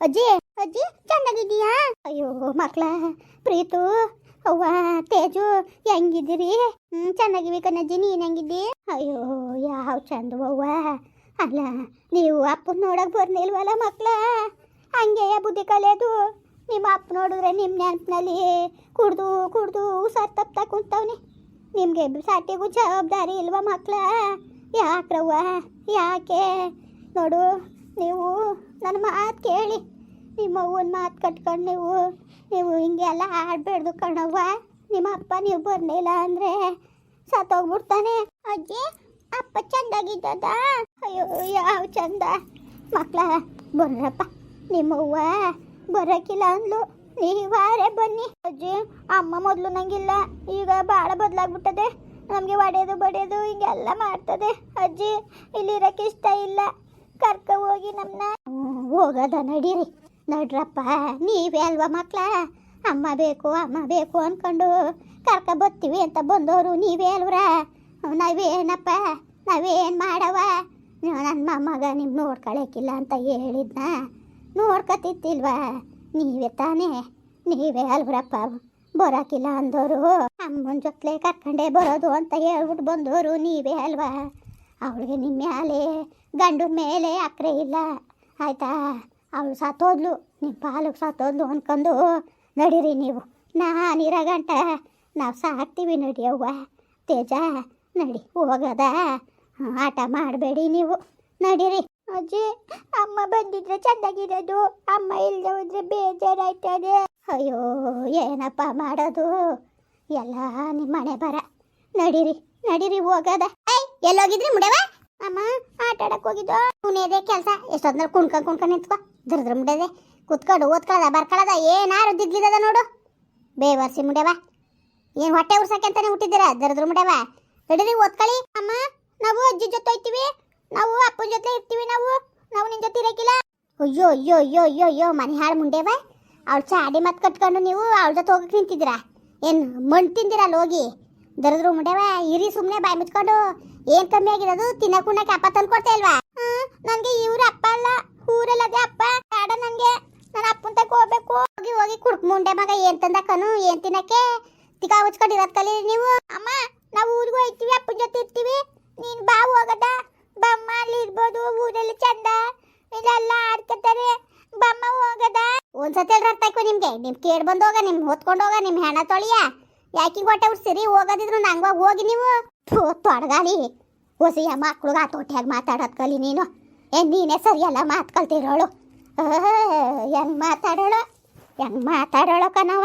ಅಜ್ಜಿ ಅಜ್ಜಿ, ಚೆನ್ನಾಗಿದ್ದೀಯಾ? ಅಯ್ಯೋ, ಮಕ್ಳ, ಪ್ರೀತು, ಅವ್ವ, ತೇಜು, ಹೆಂಗಿದ್ದೀರಿ? ಹ್ಞೂ ಚೆನ್ನಾಗಿವಿ ಕಣಜ್ಜಿ, ನೀನು ಹೆಂಗಿದ್ದಿ? ಅಯ್ಯೋ, ಯಾವ ಚಂದ ಅವ್ವ. ಅಲ್ಲ, ನೀವು ಅಪ್ಪನ ನೋಡಕ್ ಬರ್ನಿಲ್ವಲ್ಲ ಮಕ್ಳ? ಹಂಗೆ ಬುದ್ಧಿ ಕಲಿಯೋದು. ನಿಮ್ಮ ಅಪ್ಪ ನೋಡಿದ್ರೆ ನಿಮ್ಮ ನೆನಪಿನಲ್ಲಿ ಕುಡ್ದು ಕುಡ್ದು ಸರ್ ತಪ್ತಾ ಕುಂತವ್ನಿ. ನಿಮಗೆ ಸಾಟಿಗೂ ಜವಾಬ್ದಾರಿ ಇಲ್ವಾ ಮಕ್ಳ? ಯಾಕ್ರವ್ವ? ಯಾಕೆ? ನೋಡು ನೀವು ನನ್ನ ಮಾತು ಕೇಳಿ. ನಿಮ್ಮ ಅವ್ವನ ಮಾತು ಕಟ್ಕೊಂಡು ನೀವು ನೀವು ಹಿಂಗೆಲ್ಲ ಆಡಬೇಡ್ದು ಕಣವ್ವ. ನಿಮ್ಮ ಅಪ್ಪ ನೀವು ಬರಲಿಲ್ಲ ಅಂದರೆ ಸತ್ತೋಗ್ಬಿಡ್ತಾನೆ. ಅಜ್ಜಿ, ಅಪ್ಪ ಚೆಂದಾಗಿದ್ದದ? ಅಯ್ಯೋ, ಯಾವ ಚಂದ? ಮಕ್ಕಳ ಬರ್ರಪ್ಪ. ನಿಮ್ಮವ್ವ ಬರೋಕ್ಕಿಲ್ಲ ಅಂದ್ಲು. ನೀವಾರೇ ಬನ್ನಿ. ಅಜ್ಜಿ, ಅಮ್ಮ ಮೊದಲು ನಂಗಿಲ್ಲ. ಈಗ ಭಾಳ ಬದಲಾಗ್ಬಿಟ್ಟದೆ. ನಮಗೆ ಒಡೆಯೋದು ಬಡಿಯೋದು ಹಿಂಗೆಲ್ಲ ಮಾಡ್ತದೆ. ಅಜ್ಜಿ, ಇಲ್ಲಿರೋಕ್ಕೆ ಇಷ್ಟ ಇಲ್ಲ. ಕರ್ಕ ಹೋಗಿ ನಮ್ಮನ್ನ ಹೋಗದ ನಡೀರಿ. ನಡ್ರಪ್ಪ, ನೀವೇ ಅಲ್ವಾ ಮಕ್ಕಳ ಅಮ್ಮ ಬೇಕು ಅಮ್ಮ ಬೇಕು ಅನ್ಕೊಂಡು ಕರ್ಕ ಬರ್ತೀವಿ ಅಂತ ಬಂದವರು ನೀವೇ ಅಲ್ವ್ರ? ನಾವೇನಪ್ಪ? ನಾವೇನು ಮಾಡವ? ನನ್ನ ಮೊಮ್ಮಗ ನಿಮ್ಮ ನೋಡ್ಕೊಳಕ್ಕಿಲ್ಲ ಅಂತ ಹೇಳಿದ್ನ? ನೋಡ್ಕತಿತ್ತಿಲ್ವಾ ನೀವೇ ತಾನೇ? ನೀವೇ ಅಲ್ವ್ರಪ್ಪ? ಬರೋಕಿಲ್ಲ ಅಂದವರು ಅಮ್ಮನ ಜೊತೆ ಕರ್ಕೊಂಡೇ ಬರೋದು ಅಂತ ಹೇಳ್ಬಿಟ್ಟು ಬಂದವರು ನೀವೇ ಅಲ್ವಾ? ಅವಳಿಗೆ ನಿಮ್ಮ ಮೇಲೆ ಗಂಡು ಮೇಲೆ ಅಕ್ರೆ ಇಲ್ಲ. ಆಯಿತಾ? ಅವಳು ಸತ್ತೋದ್ಲು. ನಿಮ್ಮ ಪಾಲಿಗೆ ಸತ್ತೋದ್ಲು ಅಂದ್ಕೊಂಡು ನಡೀರಿ ನೀವು. ನಾನಿರೋ ಗಂಟ ನಾವು ಸಾಕ್ತೀವಿ ನಡಿಯವ್ವ ತೇಜ ನಡಿ ಹೋಗದ. ಆಟ ಮಾಡಬೇಡಿ ನೀವು. ನಡೀರಿ. ಅಜ್ಜಿ ಅಮ್ಮ ಬಂದಿದ್ರೆ ಚೆನ್ನಾಗಿರೋದು. ಅಮ್ಮ ಇಲ್ಲದೆ ಹೋದ್ರೆ ಬೇಜಾರಾಯ್ತದೆ. ಅಯ್ಯೋ ಏನಪ್ಪ ಮಾಡೋದು? ಎಲ್ಲ ನಿಮ್ಮ ಮನೆ ಬರ. ನಡೀರಿ ನಡೀರಿ, ಹೋಗದ. ಏಯ್, ಎಲ್ಲೋಗಿದ್ರಿ ಮುಡವ ಅಮ್ಮ, ಆಟ ಆಡಕ್ ಹೋಗಿದ್ದು ಕುಣಿಯದೆ ಕೆಲಸ. ಎಷ್ಟೊತ್ತಿನ ಕುಣ್ಕ ಕುಣ್ಕೊಂಡ್ ನಿಂತ್ಕೊ. ದುರ್ದ್ರ ಮುಡದೆ ಕುತ್ಕೊಂಡು, ಓದ್ಕೊಳದ, ಬರ್ಕೊಳದ ಏನಾರು ದಿಗ್ಲಿದದ ನೋಡು. ಬೇವರ್ಸಿ ಮುಡವ ಏನ್ ಹೊಟ್ಟೆ ಉರ್ಸಕ್ಕೆ ಹುಟ್ಟಿದ್ದೀರಾ? ದರದ್ರ ಮುಡವ ನಡೀರಿ, ಓದ್ಕೊಳ್ಳಿ. ಅಮ್ಮ, ನಾವು ಅಜ್ಜಿ ಜೊತೆ ಹೋಯ್ತೀವಿ. ನಾವು ಅಪ್ಪನ ಜೊತೆ ಇರ್ತೀವಿ ನಾವು. ನಾವು ನಿನ್ ಜೊತೆ ಇರಕಿಲ್ಲ. ಅಯ್ಯೋ ಅಯ್ಯೋ ಅಯ್ಯೋ ಅಯ್ಯೋ ಅಯ್ಯೋ, ಮನೆ ಹಾಳು ಮುಂಡೆವ ಅವಳು ಚಾಡಿ ಮತ್ತೆ ಕಟ್ಕೊಂಡು ನೀವು ಅವಳ ಜೊತೆ ಹೋಗಕ್ಕೆ ನಿಂತಿದ್ದೀರಾ? ಏನು ಮಣ್ಣು ತಿಂದಿರಲ್ಲ ಹೋಗಿ? ದರದ್ರು ಮುಂಡೇವ ಇರಿ ಸುಮ್ಮನೆ ಬಾಯಿ ಮುಚ್ಕೊಂಡು, ಏನ್ ಕಮ್ಮಿ ಆಗಿರೋದು? ತಿನ್ನಕ್ ಉಣ್ಣಕ್ಕೆ ಅಪ್ಪ ತಂದು ಕೊಡ್ತಾ ಇಲ್ವಾ? ನನಗೆ ಇವ್ರ ಅಪ್ಪ ಅಲ್ಲ ಊರಲ್ಲದೆ ಅಪ್ಪ, ಬೇಡ ನನಗೆ ನನ್ನ ಅಪ್ಪನ ತಕ್ಕ ಹೋಗ್ಬೇಕು. ಹೋಗಿ ಹೋಗಿ ಕುಡ್ಕ್ ಮುಂಡೆ ಮಗ, ಏನ್ ತಂದಕ್ಕನು ಏನ್ ತಿನ್ನಕ್ಕೆ? ತಿಕಾ ಇರೋದ್ ಕಲಿ ನೀವು. ಅಮ್ಮ, ನಾವು ಊರಿಗೆ ಹೋಯ್ತೀವಿ, ಅಪ್ಪನ ಜೊತೆ ಇರ್ತೀವಿ. ನೀನ್ ಬಾ, ಹೋಗದ. ಬಮ್ಮ ಅಲ್ಲಿ ಇರ್ಬೋದು, ಊರಲ್ಲಿ ಚಂದ. ಇಲ್ಲೆಲ್ಲ ಆಡ್ಕೊತಾರೆ. ಬಮ್ಮ ಹೋಗದ. ಒಂದ್ಸತಿ ಅರ್ಥ ನಿಮ್ಗೆ? ನಿಮ್ ಕೇಡ್ ಬಂದೋಗ ಹೋಗ, ನಿಮ್ ಹೊತ್ಕೊಂಡು ಹೋಗ, ನಿಮ್ ಹೆಣ ತೊಳಿಯ. ಯಾಕಿಂಗ್ ಹೊಟ್ಟೆ ಸರಿ ಹೋಗೋದಿದ್ರು ನಂಗೆ ಹೋಗಿ ನೀವು. ಥು, ತೊಡಗಾಲಿ. ಹೊಸಿಯ ಮಕ್ಳಿಗೆ ಆ ಮಾತಾಡೋದು ಕಲಿ ನೀನು. ಏ ನೀನೇ ಸರಿಯಲ್ಲ ಮಾತು ಕಲ್ತಿರೋಳು. ಹೆಂಗ್ ಮಾತಾಡೋಳು? ಹೆಂಗ್ ಮಾತಾಡೋಳು ಕಣವ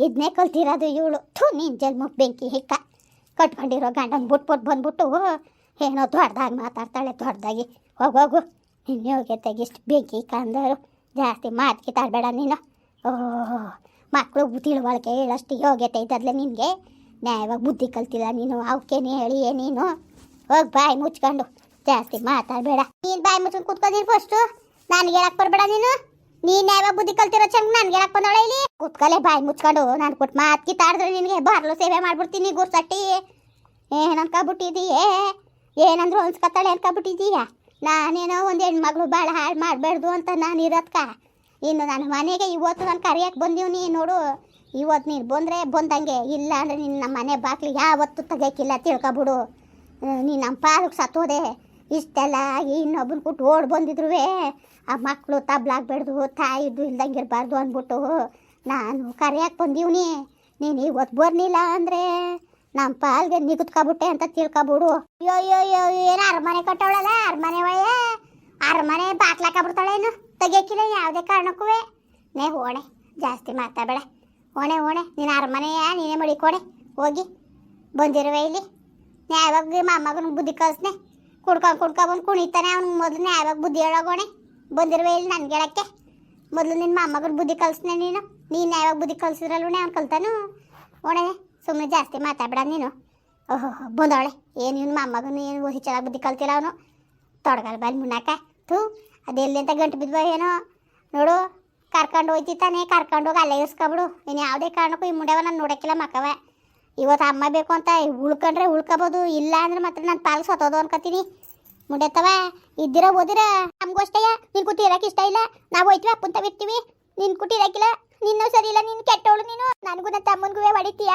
ಇದನ್ನೇ ಕಲ್ತಿರೋದು ಇವಳು. ಥೂ ನೀನ್ ಜನ್ಮಕ್ಕೆ ಬೆಂಕಿ ಹಿಕ್ಕ. ಕಟ್ಕೊಂಡಿರೋ ಗಂಡನ ಬಿಟ್ಬಿಟ್ಟು ಬಂದ್ಬಿಟ್ಟು ಏನೋ ದೊಡ್ಡದಾಗಿ ಮಾತಾಡ್ತಾಳೆ ದೊಡ್ಡದಾಗಿ. ಹೋಗೋಗು ಇನ್ನೇ ಹೋಗಿ ತೆಗಿಷ್ಟು ಬೆಂಕಿ ಕಂದರು ಜಾಸ್ತಿ ಮಾತು ಕಿತ್ತಾಡಬೇಡ ನೀನು. ಓಹ್ ಮಕ್ಕಳು ತಿಳುವಳಿಕೆ ಹೇಳಷ್ಟು ಯೋಗ್ಯತೆ ನಿಂಗೆ ನಿನಗೆ. ನ್ಯಾಯವಾಗಿ ಬುದ್ಧಿ ಕಲ್ತಿಲ್ಲ ನೀನು ಅವಕ್ಕೇನೆ ಹೇಳಿ ನೀನು. ಹೋಗಿ ಬಾಯಿ ಮುಚ್ಕೊಂಡು, ಜಾಸ್ತಿ ಮಾತಾಡಬೇಡ. ನೀನು ಬಾಯಿ ಮುಚ್ಕೊಂಡು ಕೂತ್ಕೊಂಡಿರಿ ಫಸ್ಟು ನನಗೆ ಹೇಳಕ್ ಬರಬೇಡ ನೀನು. ನೀನು ನ್ಯಾಯವಾಗಿ ಬುದ್ಧಿ ಕಲ್ತಿರೋ ಚಂಗ್ ನನ್ಗೆ ಹೇಳಕ್ ಬಂದವಳ ಇಲ್ಲಿ. ಕೂತ್ಕಲೆ ಬಾಯಿ ಮುಚ್ಕೊಂಡು, ನಾನು ಕೊಟ್ಟು ಮಾತು ಕಿತ್ತಾಡಿದ್ರೆ ನಿನಗೆ ಬಾರ್ಲು ಸೇವೆ ಮಾಡ್ಬಿಡ್ತೀನಿ ಗುರ್ಸಟ್ಟಿ. ಏನು ಅನ್ಕೊಬಿಟ್ಟಿದೀಯೇ ಏನಂದ್ರು ಅನ್ಸ್ಕೊತಾಳೆ ಅನ್ಕೊಬಿಟ್ಟಿದೀಯ ನಾನೇನೋ ಒಂದು ಹೆಣ್ಮಗಳು ಭಾಳ ಹಾಳು ಮಾಡಬಾರ್ದು ಅಂತ ನಾನು ಇರೋದ್ಕ? ಇನ್ನು ನನ್ನ ಮನೆಗೆ ಇವತ್ತು ನಾನು ಕರಿಯಕ್ಕೆ ಬಂದೀವ್ನಿ ನೋಡು. ಇವತ್ತು ನೀನು ಬಂದರೆ ಬಂದಂಗೆ. ಇಲ್ಲ ಅಂದರೆ ನಿನ್ನ ನಮ್ಮ ಮನೆ ಬಾಕ್ಲಿ ಯಾವತ್ತೂ ತೆಗಿಯಕ್ಕಿಲ್ಲ ತಿಳ್ಕೊಬಿಡು. ನೀನು ನಮ್ಮ ಪಾಲಕ್ಕೆ ಸತ್ತೋದೆ. ಇಷ್ಟೆಲ್ಲ ಆಗಿ ಇನ್ನೊಬ್ಬನ ಕೊಟ್ಟು ಓಡ್ ಬಂದಿದ್ರು ಆ ಮಕ್ಕಳು ತಬ್ಲಾಗ್ಬೇಡ್ದು ತಾಯಿದ್ದು ಇಲ್ದಂಗೆ ಇರಬಾರ್ದು ಅಂದ್ಬಿಟ್ಟು ನಾನು ಕರಿಯಕ್ಕೆ ಬಂದೀವ್ನಿ ನೀನು ಇವತ್ತು ಬರ್ಲಿಲ್ಲ ಅಂದರೆ ನಮ್ಮ ಪಾಲ್ಗೆ ನಿಗುತ್ಕೊಬಿಟ್ಟೆ ಅಂತ ತಿಳ್ಕೊಬಿಡು. ಅಯ್ಯೋ ಅಯ್ಯೋ ಏನು ಅರಮನೆ ಕಟ್ಟವಳಲ್ಲ? ಅರಮನೆ ಅರಮನೆ ಬಾಕ್ಲಾಕಬಿಡ್ತಾಳೇನು ತೆಗಿಯಕ್ಕಿಲ್ಲ, ಯಾವುದೇ ಕಾರಣಕ್ಕೂ. ನೇ ಓಣೆ ಜಾಸ್ತಿ ಮಾತಾಡಬೇಡ ಓಣೆ ಓಣೆ ನೀನು ಅರಮನೆಯ, ನೀನೇ ಮಡಿಕೋಣೆ ಹೋಗಿ, ಬಂದಿರುವೆ ಇಲ್ಲಿ. ನ್ಯಾಯವಾಗಿ ಮಾಮಗನ ಬುದ್ಧಿ ಕಳಿಸ್ನೆ ಕುಡ್ಕೊಂಡು ಕುಡ್ಕೊಂಡು ಬಂದು ಕುಣಿತಾನೆ ಅವ್ನಿಗೆ ಮೊದಲು ನ್ಯಾಯವಾಗಿ ಬುದ್ಧಿ ಹೇಳೋಗೋಣೆ ಬಂದಿರುವೆ ಇಲ್ಲಿ ನನ್ಗೆ ಹೇಳಕ್ಕೆ ಮೊದಲು ನಿನ್ನ ಮಾಮಗನ ಬುದ್ಧಿ ಕಲಿಸ್ನೆ ನೀನು. ನೀನು ನ್ಯಾಯವಾಗಿ ಬುದ್ಧಿ ಕಲಿಸಿದ್ರಲ್ವೇ ಅವ್ನು ಕಲ್ತಾನು. ಓಣೆ ಸುಮ್ಮನೆ ಜಾಸ್ತಿ ಮಾತಾಡಬೇಡ ನೀನು. ಓಹೋ, ಬಂದವಳೆ. ಏನು ಇವ್ನು ಮಾಮಗನು ಏನು ಚೆನ್ನಾಗಿ ಬುದ್ಧಿ ಕಲ್ತಿಲ್ಲ ಅವನು. ತೊಡಗಲ್ ಬಂದು ಮುನ್ನಾಕ. ಥೂ ಅದೆಲ್ಲಿಂತ ಗಂಟು ಬಿದ್ವ ಏನೋ. ನೋಡು, ಕರ್ಕೊಂಡು ಹೋಯ್ತಿತ್ತಾನೆ ಕರ್ಕೊಂಡು ಹೋಗಿ ಅಲ್ಲೇ ಇಸ್ಕೊಬಿಡು ಇನ್ನು ಯಾವುದೇ ಕಾರಣಕ್ಕೂ ಈ ಮುಂಡ್ಯವ ನಾನು ನೋಡೋಕ್ಕಿಲ್ಲ ಮಕ್ಕವ. ಇವತ್ತು ಅಮ್ಮ ಬೇಕು ಅಂತ ಉಳ್ಕೊಂಡ್ರೆ ಉಳ್ಕೊಬೋದು, ಇಲ್ಲ ಅಂದ್ರೆ ಮಾತ್ರ ನಾನು ಪಾಲು ಸತ್ತೋದು ಅನ್ಕೋತೀನಿ. ಮುಂಡೆತ್ತವ, ಇದ್ದಿರ ಓದಿರ? ನಮಗೂ ಅಷ್ಟೇಯ ನಿನ್ ಇರಕ್ಕೆ ಇಷ್ಟ ಇಲ್ಲ. ನಾವು ಹೋಯ್ತೀವಿ ಅಪ್ಪಂತ ಬಿಡ್ತೀವಿ ನಿನ್ ಇರಕ್ಕಿಲ್ಲ ನಿನ್ನೂ ಸರಿ ಇಲ್ಲ, ನೀನು ಕೆಟ್ಟವಳು ನೀನು. ನನಗೂ ನನ್ನ ತಮ್ಮನಿಗೂ ಹೊಡಿತೀಯ?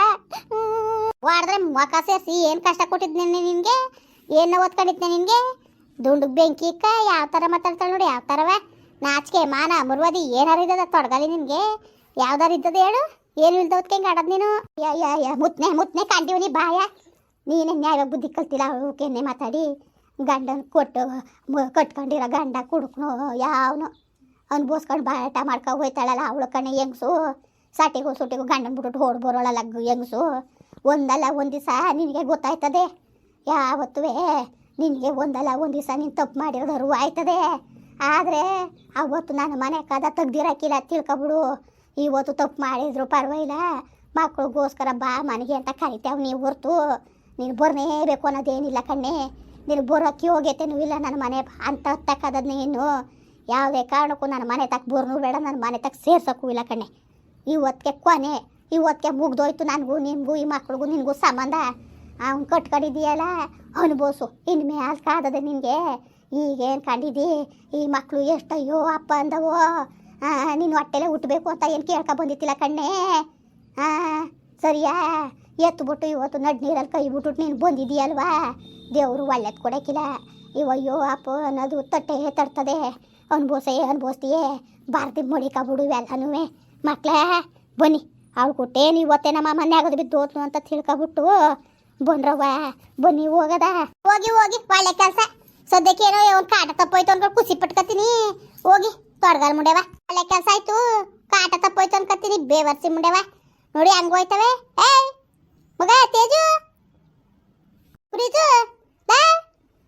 ವಾಡಿದ್ರೆ ಮುಖ ಸೇರಿಸಿ ಏನು ಕಷ್ಟ ಕೊಟ್ಟಿದ್ದೆ ನಿನಗೆ? ಏನು ಓದ್ಕೊಂಡಿದ್ದೆ ನಿನ್ಗೆ? ದುಂಡುಗ್ ಬೆಂಕಿ ಕ, ಯಾವ ಥರ ಮಾತಾಡ್ತಾಳೆ ನೋಡಿ, ಯಾವ ಥರವ ನಾಚಿಕೆ, ಮಾನ, ಮುರ್ವದಿ, ಏನಾರ ಇದ್ದದ ತೊಡಗಲಿ ನಿನಗೆ. ಯಾವ್ದಾರು ಇದ್ದದ ಹೇಳು. ಏನು ಇಲ್ದವತ್ಕೆ ಹಿಂಗೆ ಆಡೋದು ನೀನು? ಮುತ್ನೆ ಮುತ್ನೆ ಮುತ್ನೆ ನೀ ಬಾಯ. ನೀನೇ ನ್ಯಾಯ ಬುದ್ಧಿ ಕಲ್ತಿಲ್ಲ ಅವಕ್ಕೆನ್ನೇ ಮಾತಾಡಿ. ಗಂಡನ ಕೊಟ್ಟು ಕಟ್ಕೊಂಡಿರ ಗಂಡ ಕುಡುಕ್ನು, ಯಾವನು. ಅವ್ನು ಬೋಸ್ಕೊಂಡು ಬಾಟ ಮಾಡ್ಕೊ ಹೋಯ್ತಾಳಲ್ಲ, ಅವಳ ಕಣೆ ಹೆಂಗ್ಸು? ಸಾಟಿಗೂ ಸುಟಿಗೂ ಗಂಡನ ಬಿಟ್ಟು ಬರೋಳಲ್ಲ ಹೆಂಗ್ಸು? ಒಂದಲ್ಲ ಒಂದು ದಿವಸ ನಿನಗೆ ಗೊತ್ತಾಯ್ತದೆ. ಯಾವತ್ತೂ ನಿನಗೆ ಒಂದಲ್ಲ, ಒಂದು ದಿವಸ ನೀನು ತಪ್ಪು ಮಾಡಿರೋದು ಆಯ್ತದೆ. ಆದರೆ ಅವತ್ತು ನಾನು ಮನೆ ಕದ ತೆಗ್ದಿರಕ್ಕಿಲ್ಲ ತಿಳ್ಕೊಬಿಡು. ಇವತ್ತು ತಪ್ಪು ಮಾಡಿದ್ರು ಪರವಾಗಿಲ್ಲ. ಮಕ್ಕಳಿಗೋಸ್ಕರ ಬಾ ಮನೆಗೆ ಅಂತ ಕರಿತೇವೆ ನೀವು ಹೊರ್ತು. ನೀನು ಬರ್ನೇಬೇಕು ಅನ್ನೋದೇನಿಲ್ಲ ಕಣ್ಣೆ. ನೀನು ಬರೋಕ್ಕೆ ಹೋಗೈತೇನೂ ಇಲ್ಲ ನನ್ನ ಮನೆ ಅಂತ ತಕ್ಕದ ನೀನು ಯಾವುದೇ ಕಾರಣಕ್ಕೂ ನನ್ನ ಮನೆ ತಕ್ಕ ಬರ್ನೂ ಬೇಡ, ನನ್ನ ಮನೆ ತಕ್ಕ ಸೇರ್ಸೋಕ್ಕೂ ಇಲ್ಲ ಕಣ್ಣೆ. ಇವತ್ತಿಗೆ ಕೊನೆ, ಇವತ್ತಿಗೆ ಮುಗ್ದೋಯ್ತು ನನಗೂ ನಿನಗೂ ಈ ಮಕ್ಳಿಗೂ ನಿನಗೂ ಸಂಬಂಧ. ಅವ್ನು ಕಟ್ಕೊಂಡಿದ್ದೀಯಲ್ಲ ಅನುಭವಿಸು ಇನ್ನು ಮ್ಯಾಲ್ ಕಾದದ ನಿನಗೆ? ಈಗೇನು ಕಂಡಿದ್ದಿ? ಈ ಮಕ್ಕಳು ಎಷ್ಟಯ್ಯೋ ಅಪ್ಪ ಅಂದವೋ? ನಿನ್ನ ಹೊಟ್ಟೆಲೆ ಹುಟ್ಟಬೇಕು ಅಂತ ಏನು ಕೇಳ್ಕೊ ಬಂದಿತ್ತಿಲ್ಲ ಕಣ್ಣೆ? ಹಾಂ ಸರಿಯಾ? ಎತ್ಬಿಟ್ಟು ಇವತ್ತು ನಡ್ ನೀರಲ್ಲಿ ಕೈ ಬಿಟ್ಬಿಟ್ಟು ನೀನು ಬಂದಿದ್ದೀಯಲ್ವಾ ದೇವರು ಒಳ್ಳೇದು ಕೊಡೋಕ್ಕಿಲ್ಲ ಇವಯ್ಯೋ ಅಪ್ಪ ಅನ್ನೋದು ತಟ್ಟೆ ತಡ್ತದೆ. ಅನ್ಭೋಸೆ ಅನ್ಭೋಸ್ತೀಯೇ ಬಾರ್ದಿ ಮಡಿಕಬಿಡು ಇವೆಲ್ಲನೂ. ಮಕ್ಕಳೇ ಬನ್ನಿ. ಅವಳು ಕೊಟ್ಟೇನು ಇವತ್ತೇ ನಮ್ಮ ಮನೆ ಆಗೋದು ಬಿದ್ದು ಹೋತ್ನು ಅಂತ ತಿಳ್ಕೊಬಿಟ್ಟು ಬಂದ್ರವ್ವ ಬನ್ನಿ ಹೋಗದ? ಹೋಗಿ ಹೋಗಿ, ಒಳ್ಳೆ ಕೆಲಸ. ಸದ್ಯಕ್ಕೆ ಏನೋ ಒಂದು ಕಾಟ ತಪ್ಪೋಯ್ತು ಅನ್ಕೊಂಡು ಖುಷಿ ಪಟ್ಕತೀನಿ ಹೋಗಿ, ತೊಡಗಲ್ ಮುಂಡೆವ ಒಳ್ಳೆ ಕೆಲಸ ಆಯ್ತು. ಕಾಟ ತಪ್ಪೋಯ್ತು ಅನ್ಕತ್ತೀನಿ, ಬೇವರ್ಸಿ ಮುಂಡೆವ ನೋಡಿ ಹಂಗ ಹೋಯ್ತವೆ. ಏಯ್, ಮಗ, ತೇಜು. ಪ್ರೀತು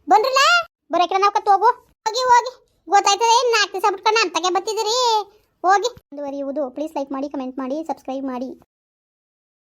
ಬನ್ರಲ್ಲ ಬರೋಕ್ರ ನಾವು ಕತ್ ಹೋಗು. ಹೋಗಿ ಹೋಗಿ. ಗೊತ್ತಾಯ್ತದೆ ನಾಲ್ಕು ದಿವಸ ಬಿಟ್ಕೊಂಡು ಅಂತಗೆ ಬತ್ತಿದ್ದೀರಿ ಹೋಗಿ. ಮುಂದುವರಿಯುವುದು. ಪ್ಲೀಸ್ ಲೈಕ್ ಮಾಡಿ ಕಮೆಂಟ್ ಮಾಡಿ ಸಬ್ಸ್ಕ್ರೈಬ್ ಮಾಡಿ.